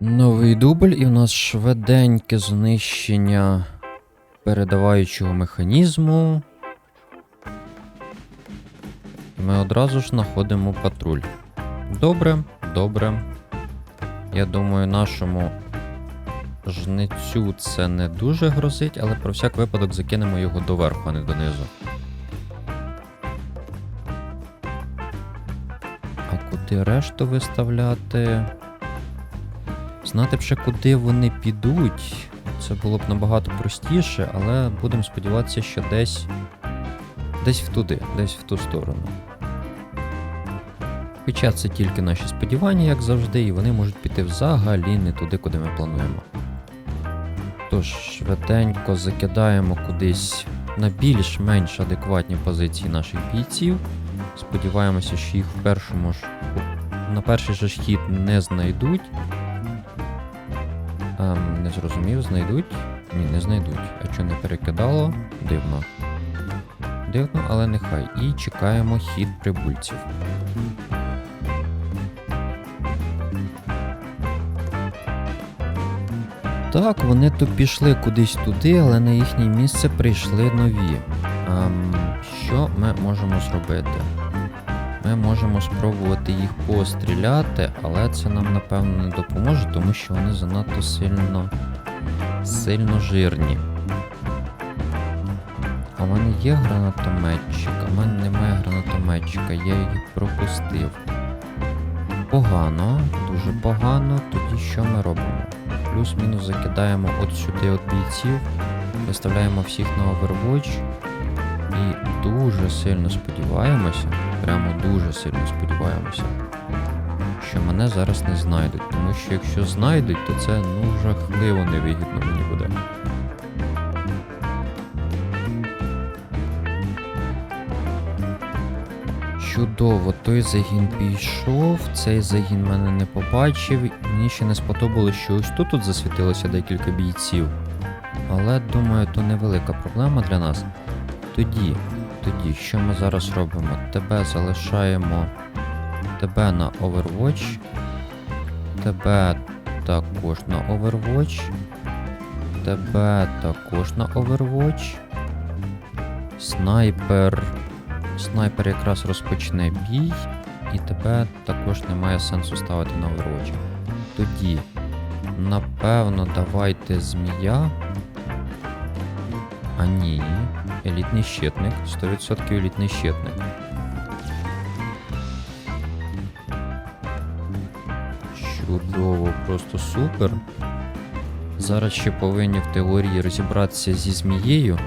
Новий дубль, і в нас швиденьке знищення передаваючого механізму. І Ми одразу ж знаходимо патруль. Добре, добре. Я думаю, нашому жницю це не дуже грозить, але про всяк випадок закинемо його доверху, а не донизу. А куди решту виставляти? Знати б ще куди вони підуть. Це було б набагато простіше, але будемо сподіватися, що десь. Десь в туди, десь в ту сторону. Хоча це тільки наші сподівання, як завжди, і вони можуть піти взагалі не туди, куди ми плануємо. Тож, швиденько закидаємо кудись на більш-менш адекватні позиції наших бійців. Сподіваємося, що їх в першому ж на перший же хід не знайдуть. Ем, не зрозумів, знайдуть? Ні, не знайдуть. А що не перекидало? Дивно. Дивно, але нехай. І чекаємо хід прибульців. Так, вони то пішли кудись туди, але на їхнє місце прийшли нові. Ем, що ми можемо зробити? Ми можемо спробувати їх постріляти, але це нам напевно не допоможе, тому що вони занадто сильно сильно жирні. А в мене є гранатометчик, а в мене немає гранатометчика, я її пропустив. Погано, дуже погано. Тоді що ми робимо? Плюс-мінус закидаємо от сюди от бійців, виставляємо всіх на Overwatch і дуже сильно сподіваємося, прямо дуже сильно сподіваємося, що мене зараз не знайдуть. Тому що якщо знайдуть, то це ну жахливо невигідно мені буде. Чудово, той загін пішов, цей загін мене не побачив. Мені ще не сподобалося, що ось тут тут засвітилося декілька бійців. Але думаю, то невелика проблема для нас. Тоді, тоді, що ми зараз робимо? Тебе залишаємо тебе на Overwatch. Тебе також на Overwatch. Тебе також на Overwatch. Снайпер. Снайпер якраз розпочне бій, і тебе також немає сенсу ставити на Overwatch. Тоді, напевно, давайте змія. А ні, елітний щитник. 100% елітний щитник. Чудово, просто супер. Зараз ще повинні в теорії розібратися зі змією.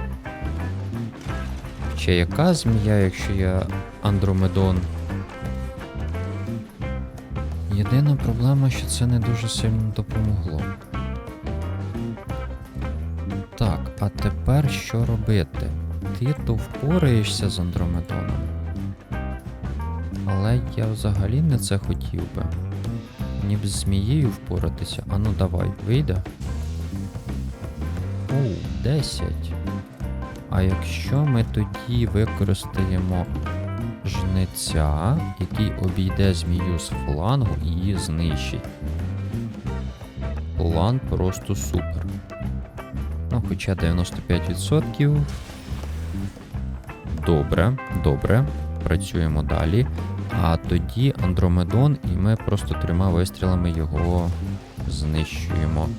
Ще яка змія, якщо я Андромедон? Єдина проблема, що це не дуже сильно допомогло. А тепер що робити? Ти то впораєшся з Андромедоном. Але я взагалі не це хотів би. Мені б з змією впоратися. А ну давай, вийде. Оу, 10. А якщо ми тоді використаємо жниця, який обійде змію з флангу і її знищить. План просто супер. Ну, хоча 95%. Добре, добре. Працюємо далі. А тоді Андромедон, і ми просто трьома вистрілами його знищуємо.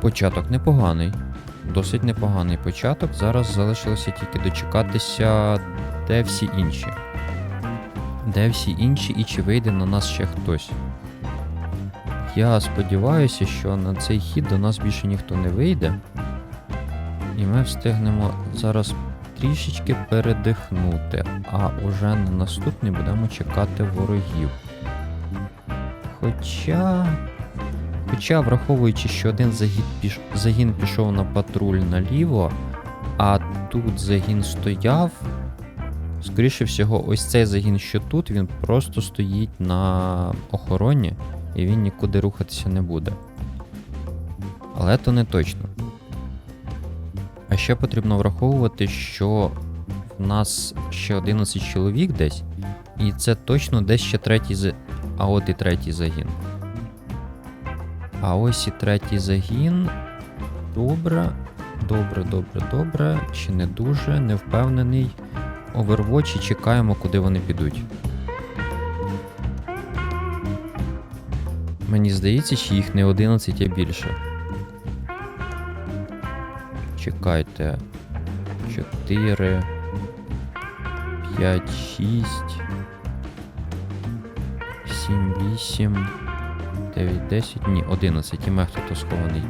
Початок непоганий. Досить непоганий початок. Зараз залишилося тільки дочекатися, де всі інші. Де всі інші і чи вийде на нас ще хтось. Я сподіваюся, що на цей хід до нас більше ніхто не вийде. І ми встигнемо зараз трішечки передихнути, а уже на наступний будемо чекати ворогів. Хоча. Хоча, враховуючи, що один загін, піш... загін пішов на патруль наліво, а тут загін стояв. Скоріше всього, ось цей загін, що тут, він просто стоїть на охороні, і він нікуди рухатися не буде. Але то не точно. А ще потрібно враховувати, що в нас ще 11 чоловік десь, і це точно десь ще третій з А от і третій загін. А ось і третій загін. Добре, добре, добре, добре. Чи не дуже, не впевнений. Overwatch і чекаємо, куди вони підуть. Мені здається, що їх не 11, а більше. Чекайте. 4, 5, 6, 7, 8, 9, 10. Ні, 11. І мех тут схований.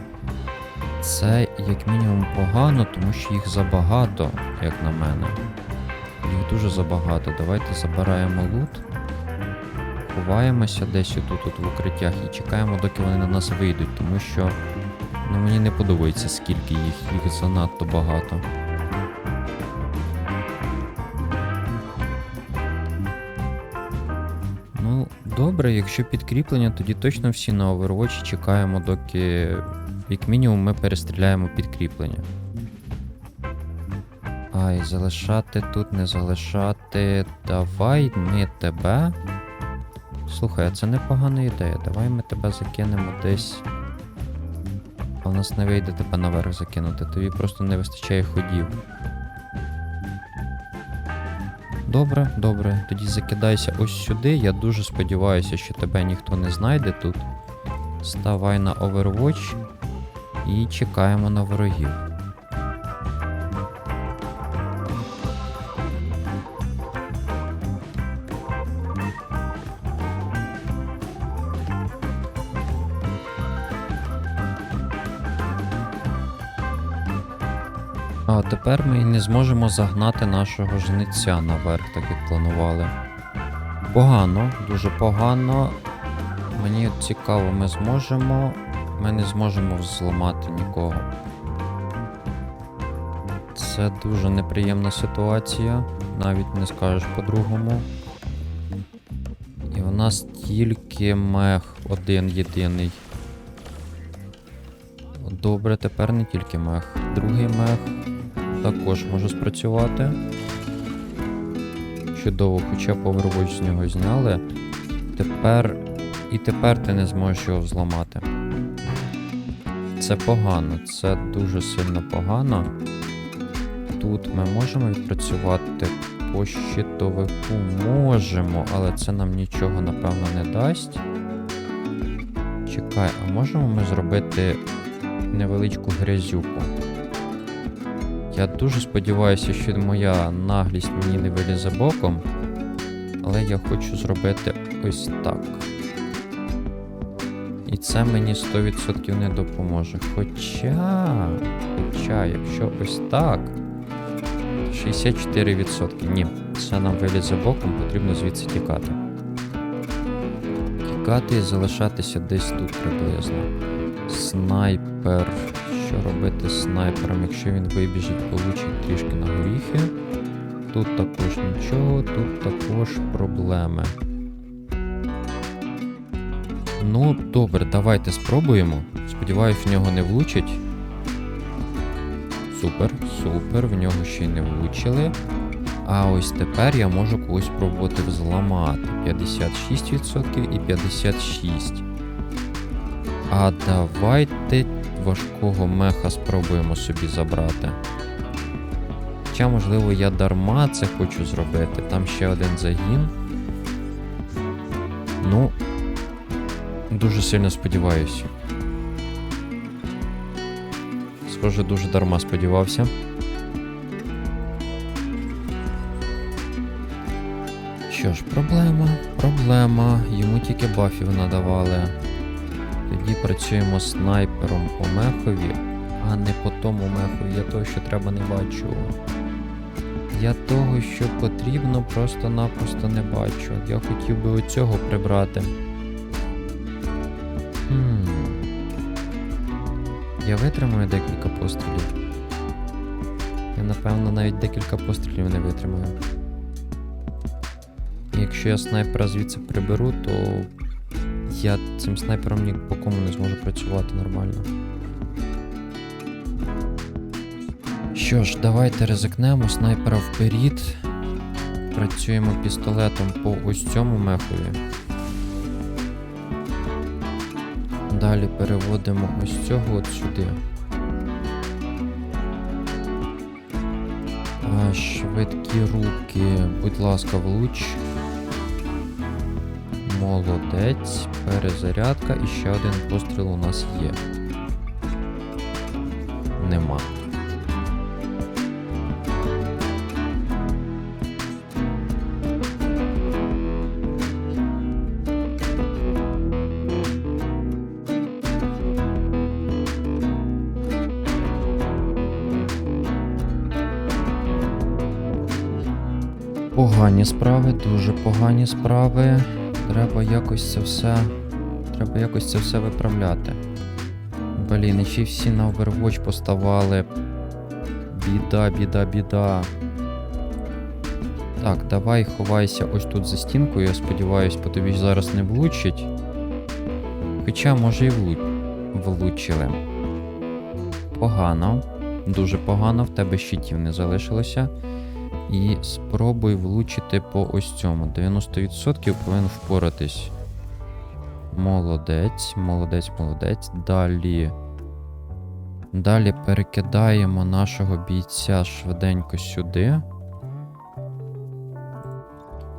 Це як мінімум погано, тому що їх забагато, як на мене. Їх дуже забагато. Давайте забираємо лут. Ховаємося десь тут, тут в укриттях і чекаємо, доки вони на нас вийдуть, тому що ну, мені не подобається, скільки їх, їх занадто багато. Ну, добре, якщо підкріплення, тоді точно всі на Overwatch чекаємо, доки, як мінімум, ми перестріляємо підкріплення. Ай, залишати тут, не залишати. Давай ми тебе. Слухай, а це непогана ідея. Давай ми тебе закинемо десь. А в нас не вийде тебе наверх закинути, тобі просто не вистачає ходів. Добре, добре, тоді закидайся ось сюди. Я дуже сподіваюся, що тебе ніхто не знайде тут. Ставай на Overwatch і чекаємо на ворогів. Тепер ми не зможемо загнати нашого жниця наверх, так як планували. Погано, дуже погано. Мені цікаво, ми зможемо. Ми не зможемо зламати нікого. Це дуже неприємна ситуація, навіть не скажеш по-другому. І у нас тільки мех один єдиний. Добре, тепер не тільки мех. Другий мех також може спрацювати. Чудово, хоча б з нього зняли. Тепер. І тепер ти не зможеш його зламати. Це погано, це дуже сильно погано. Тут ми можемо відпрацювати по щитовику можемо, але це нам нічого напевно не дасть. Чекай, а можемо ми зробити невеличку грязюку? Я дуже сподіваюся, що моя наглість мені не вилізе боком, але я хочу зробити ось так. І це мені 100% не допоможе. Хоча, хоча, якщо ось так, 64%. Ні, це нам вилізе боком, потрібно звідси тікати. Тікати і залишатися десь тут приблизно. Снайпер. Що робити з снайпером, якщо він вибіжить, получить трішки на горіхи. Тут також нічого, тут також проблеми. Ну, добре, давайте спробуємо. Сподіваюсь, в нього не влучить. Супер, супер, в нього ще й не влучили. А ось тепер я можу когось пробувати взламати. 56% і 56%. А давайте важкого меха спробуємо собі забрати. Хоча, можливо, я дарма це хочу зробити. Там ще один загін. Ну, дуже сильно сподіваюся. Схоже, дуже дарма сподівався. Що ж, проблема, проблема. Йому тільки бафів надавали. Тоді працюємо снайпером по мехові, а не по тому мехові. Я того, що треба, не бачу. Я того, що потрібно, просто-напросто не бачу. Я хотів би оцього прибрати. Хм. Я витримаю декілька пострілів. Я, напевно, навіть декілька пострілів не витримаю. Якщо я снайпера звідси приберу, то я цим снайпером ні по кому не зможу працювати нормально. Що ж, давайте ризикнемо снайпера вперед. Працюємо пістолетом по ось цьому мехові. Далі переводимо ось цього от сюди. Швидкі руки, будь ласка, влуч. Молодець, перезарядка і ще один постріл у нас є. Нема. Погані справи, дуже погані справи. Треба якось це все. Треба якось це все виправляти. Блін, і ще всі на Overwatch поставали. Біда, біда, біда. Так, давай ховайся ось тут за стінкою. Я сподіваюсь, по тобі зараз не влучить. Хоча, може, і влу... влучили. Погано. Дуже погано, в тебе щитів не залишилося. І спробуй влучити по ось цьому. 90% повинен впоратись. Молодець, молодець, молодець. Далі. Далі перекидаємо нашого бійця швиденько сюди.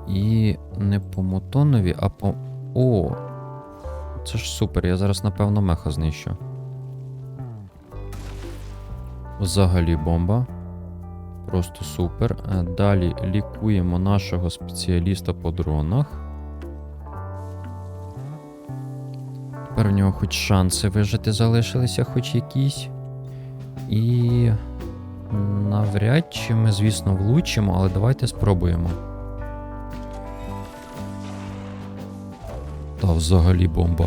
І не по мутонові, а по. О! Це ж супер, я зараз, напевно, меха знищу. Взагалі бомба. Просто супер. Е, Далі лікуємо нашого спеціаліста по дронах. Тепер в нього хоч шанси вижити залишилися, хоч якісь. І навряд чи ми, звісно, влучимо, але давайте спробуємо. Та взагалі бомба.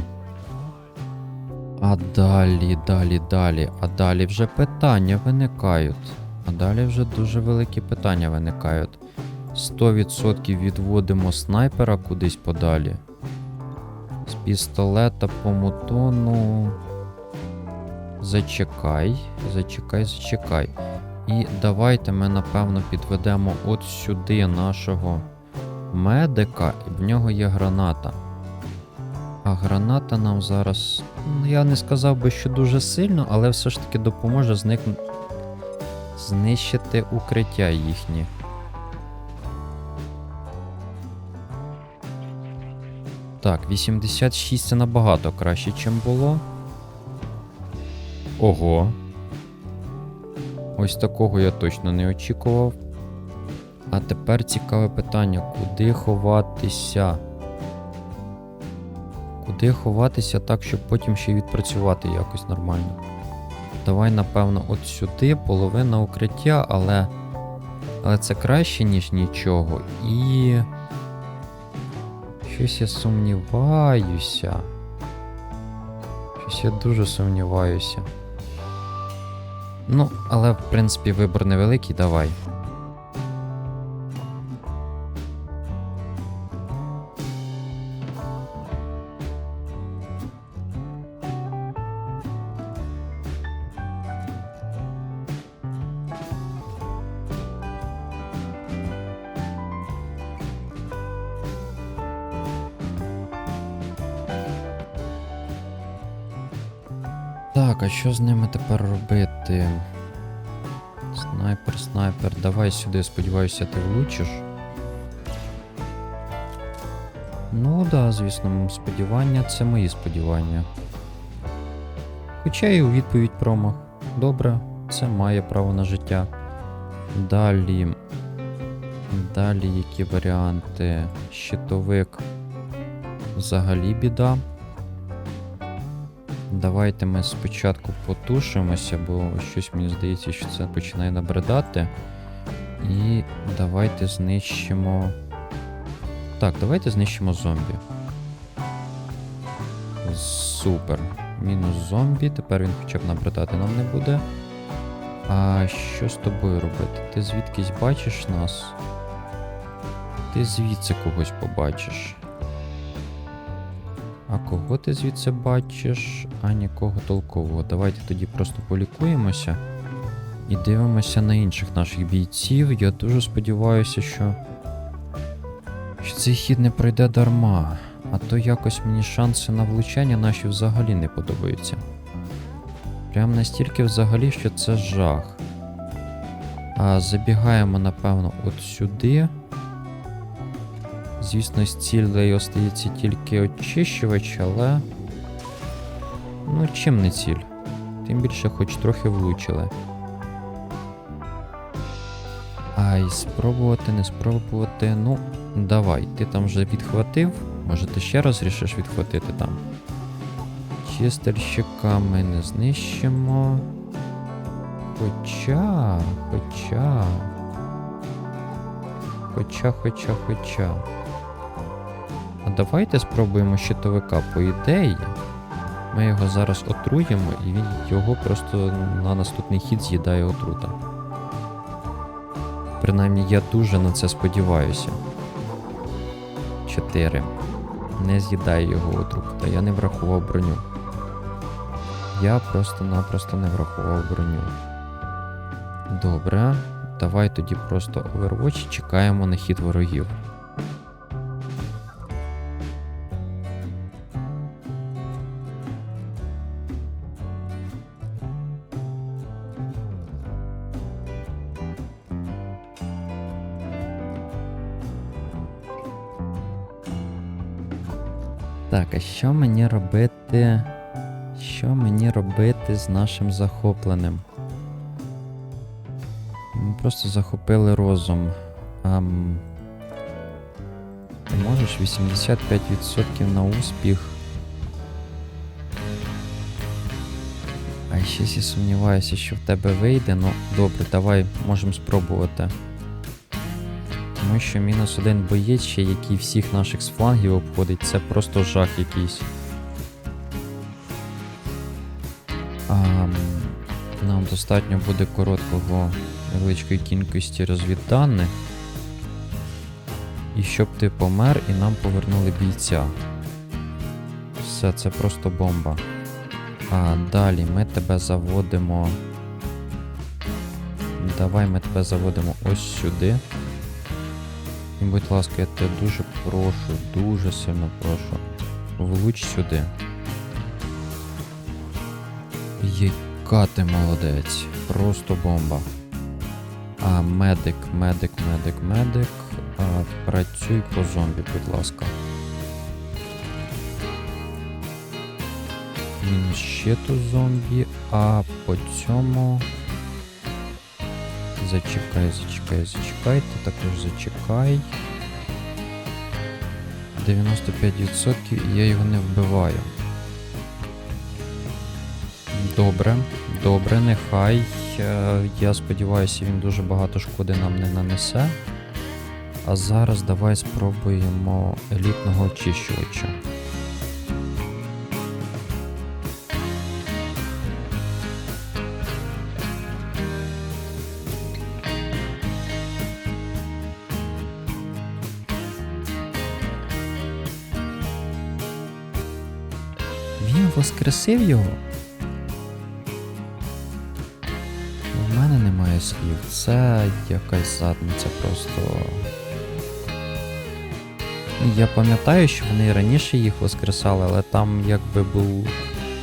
А далі, далі, далі. А далі вже питання виникають. А далі вже дуже великі питання виникають. 100% відводимо снайпера кудись подалі. З пістолета по мутону. Зачекай, зачекай, зачекай. І давайте ми, напевно, підведемо от сюди нашого медика, і в нього є граната. А граната нам зараз. ну, Я не сказав би, що дуже сильно, але все ж таки допоможе зникнути знищити укриття їхні. Так, 86 це набагато краще, чим було. Ого. Ось такого я точно не очікував. А тепер цікаве питання: куди ховатися? Куди ховатися так, щоб потім ще й відпрацювати якось нормально? Давай, напевно, от сюди половина укриття, але. Але це краще, ніж нічого. І. Щось я сумніваюся. Щось я дуже сумніваюся. Ну, але в принципі вибор невеликий, давай. Що з ними тепер робити? Снайпер, снайпер, давай сюди, сподіваюся, ти влучиш. Ну да, звісно, сподівання це мої сподівання. Хоча і у відповідь промах. Добре, це має право на життя. Далі. Далі які варіанти? Щитовик. Взагалі біда. Давайте ми спочатку потушимося, бо щось мені здається, що це починає набридати. І давайте знищимо. Так, давайте знищимо зомбі. Супер. Мінус зомбі. Тепер він хоча б набридати нам не буде. А що з тобою робити? Ти звідкись бачиш нас? Ти звідси когось побачиш. А кого ти звідси бачиш? А нікого толкового. Давайте тоді просто полікуємося і дивимося на інших наших бійців. Я дуже сподіваюся, що, що цей хід не пройде дарма. А то якось мені шанси на влучання наші взагалі не подобаються. Прям настільки взагалі, що це жах. А забігаємо, напевно, от сюди. Звісно, з цілею остається тільки очищувач, але. Ну, чим не ціль? Тим більше хоч трохи влучили. Ай, спробувати, не спробувати. Ну, давай, ти там вже відхватив. Може ти ще раз рішиш відхватити там? Чистерщика ми не знищимо. Хоча, хоча. Хоча, хоча, хоча. А давайте спробуємо щитовика по ідеї. Ми його зараз отруємо, і він його просто на наступний хід з'їдає отрута. Принаймні я дуже на це сподіваюся. 4. Не з'їдає його отрута. Я не врахував броню. Я просто-напросто не врахував броню. Добре. Давай тоді просто Overwatch чекаємо на хід ворогів. Так, а що мені робити? Що мені робити з нашим захопленим? Ми просто захопили розум. Ам... Ти можеш 85% на успіх. А щось я сумніваюся, що в тебе вийде. Ну, добре, давай можемо спробувати. Тому що мінус один боєць, ще який всіх наших з флангів обходить, це просто жах якийсь. Ам, нам достатньо буде короткого невеличкої кількості розвідданих. І щоб ти помер і нам повернули бійця. Все, це просто бомба. А далі ми тебе заводимо. Давай ми тебе заводимо ось сюди. І, будь ласка, я тебе дуже прошу, дуже сильно прошу. Влуч сюди. Яка ти молодець. Просто бомба. А, медик, медик, медик, медик. А, працюй по зомбі, будь ласка. Мінус ще ту зомбі, а по цьому. Зачекай, зачекай, зачекай, ти також зачекай. 95% і я його не вбиваю. Добре, добре, нехай. Е, Я сподіваюся, він дуже багато шкоди нам не нанесе. А зараз давай спробуємо елітного очищувача. Воскресив його. У мене немає слів. Це якась задниця просто. Я пам'ятаю, що вони раніше їх воскресали, але там якби був,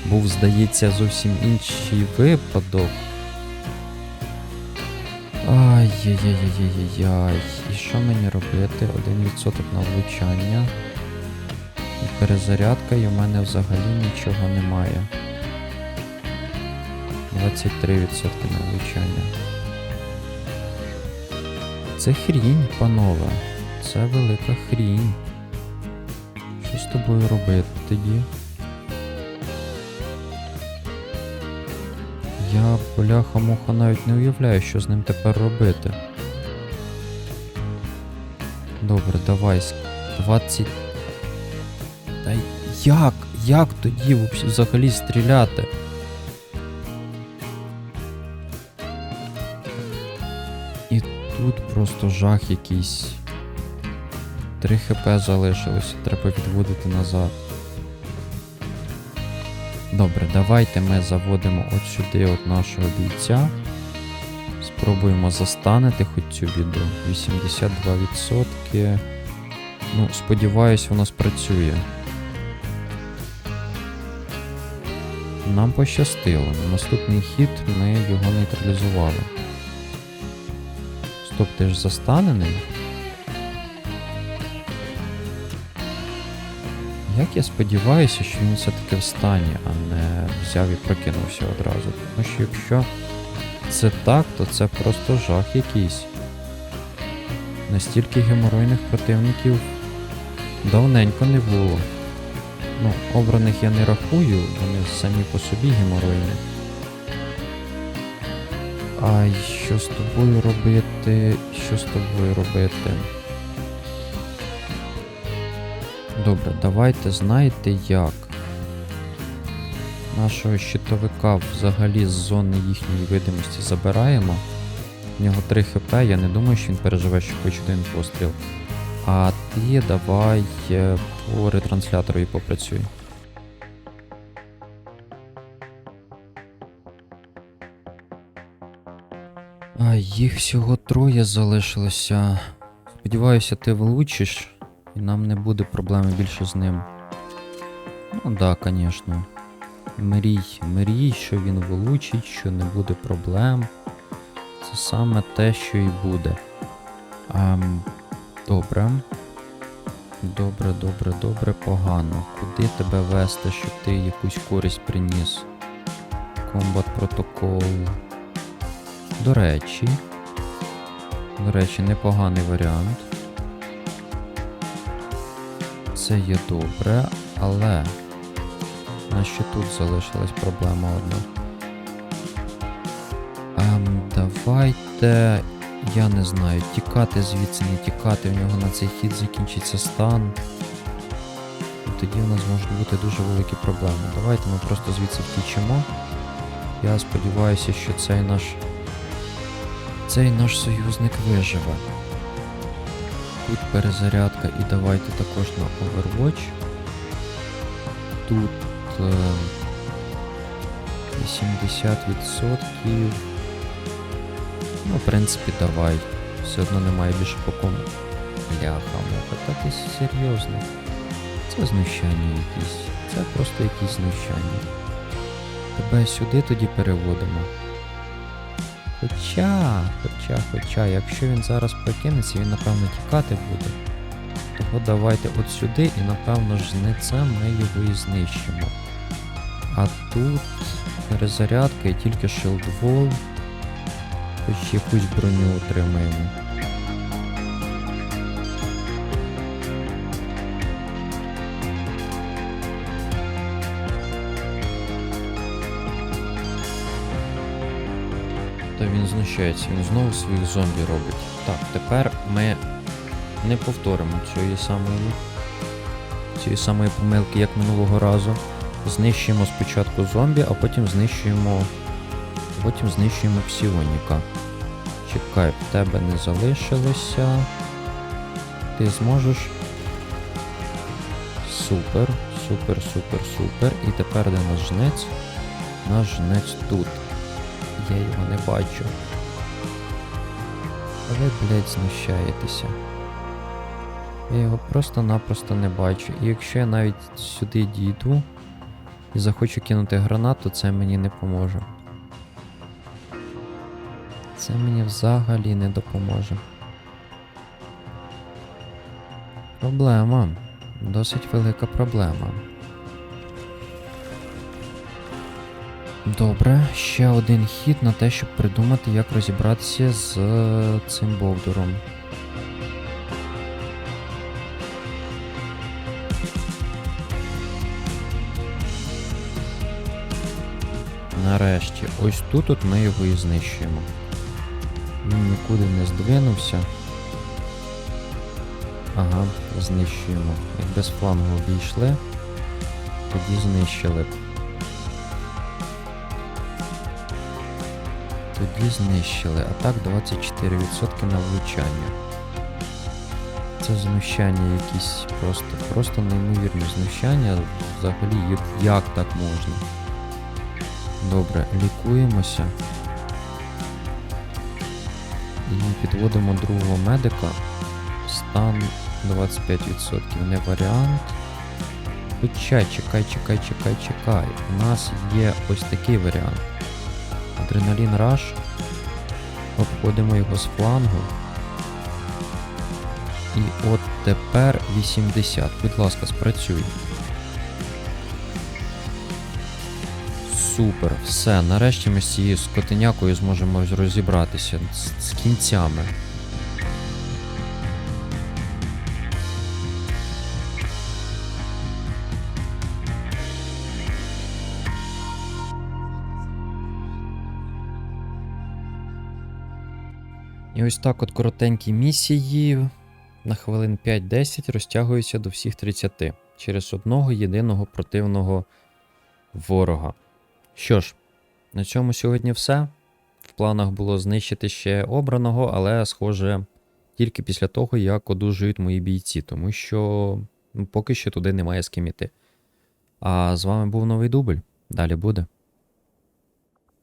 був, здається, зовсім інший випадок. Ай-яй-яй-яй-яй-яй. І що мені робити? 1% на влучання. Перезарядка, і в мене взагалі нічого немає. 23% на влучання. Це хрінь, панове. Це велика хрінь. Що з тобою робити тоді? Я бляха-муха навіть не уявляю, що з ним тепер робити. Добре, давай. с- 20. Та як? Як тоді взагалі стріляти? І тут просто жах якийсь. 3 хп залишилося, треба відводити назад. Добре, давайте ми заводимо от сюди от нашого бійця. Спробуємо застанити хоч цю біду. 82%. Ну, сподіваюсь, воно спрацює. Нам пощастило. На наступний хід ми його нейтралізували. Стоп, ти ж застанений? Як я сподіваюся, що він все-таки встане, а не взяв і прокинувся одразу. Тому що якщо це так, то це просто жах якийсь. Настільки геморойних противників давненько не було. Ну, обраних я не рахую, вони самі по собі геморойні. А що з тобою робити? Що з тобою робити? Добре, давайте знаєте як. Нашого щитовика взагалі з зони їхньої видимості забираємо. В нього 3 хп, я не думаю, що він переживе ще хоч один постріл. А ти давай е, по ретранслятору і попрацюй. А їх всього троє залишилося. Сподіваюся, ти влучиш, і нам не буде проблеми більше з ним. Ну да, звісно. Мрій, мрій, що він влучить, що не буде проблем. Це саме те, що і буде. Ем, добре. Добре, добре, добре, погано. Куди тебе вести, щоб ти якусь користь приніс? Комбат протокол. До речі. До речі, непоганий варіант. Це є добре, але. На що тут залишилась проблема одна. Ем, давайте. Я не знаю, тікати звідси, не тікати, в нього на цей хід закінчиться стан. І тоді в нас можуть бути дуже великі проблеми. Давайте ми просто звідси втічемо. Я сподіваюся, що цей наш. Цей наш союзник виживе. Тут перезарядка і давайте також на Overwatch. Тут е, 80%. Ну, в принципі, давай. Все одно немає більше по кому. Бляха, муха, та ти серйозно. Це знущання якісь. Це просто якісь знущання. Тебе сюди тоді переводимо. Хоча, хоча, хоча, якщо він зараз прокинеться, він напевно тікати буде. Того давайте от сюди і напевно ж жнецем ми його і знищимо. А тут перезарядка і тільки шилдвол. Хоч якусь броню отримаємо. Та він знущається, він знову своїх зомбі робить. Так, тепер ми не повторимо цієї самої цієї самої помилки, як минулого разу. Знищуємо спочатку зомбі, а потім знищуємо. Потім знищуємо псіоніка. Чекай, в тебе не залишилося. Ти зможеш. Супер, супер, супер, супер. І тепер де наш жнець? Наш жнець тут. Я його не бачу. Ви, блядь, знущаєтеся. Я його просто-напросто не бачу. І якщо я навіть сюди дійду і захочу кинути гранату, це мені не поможе. Це мені взагалі не допоможе. Проблема. Досить велика проблема. Добре, ще один хід на те, щоб придумати, як розібратися з е, цим бовдуром. Нарешті, ось тут от ми його і знищуємо. Він нікуди не здвинувся. Ага, знищуємо. Якби з флангу обійшли, тоді знищили б. Тоді знищили. А так 24% на влучання. Це знущання якісь просто, просто неймовірні знущання. Взагалі, як- так можна? Добре, лікуємося. І підводимо другого медика. Стан 25% не варіант. Хоча, чекай, чекай, чекай, чекай. У нас є ось такий варіант. Адреналін Раш. Обходимо його з флангу. І от тепер 80. Будь ласка, спрацюй. Супер, все. Нарешті ми з цією скотинякою зможемо розібратися з, з кінцями. І ось так от коротенькі місії на хвилин 5-10 розтягуються до всіх 30 через одного єдиного противного ворога. Що ж, на цьому сьогодні все. В планах було знищити ще обраного, але, схоже, тільки після того, як одужують мої бійці, тому що ну, поки що туди немає з ким іти. А з вами був новий дубль. Далі буде.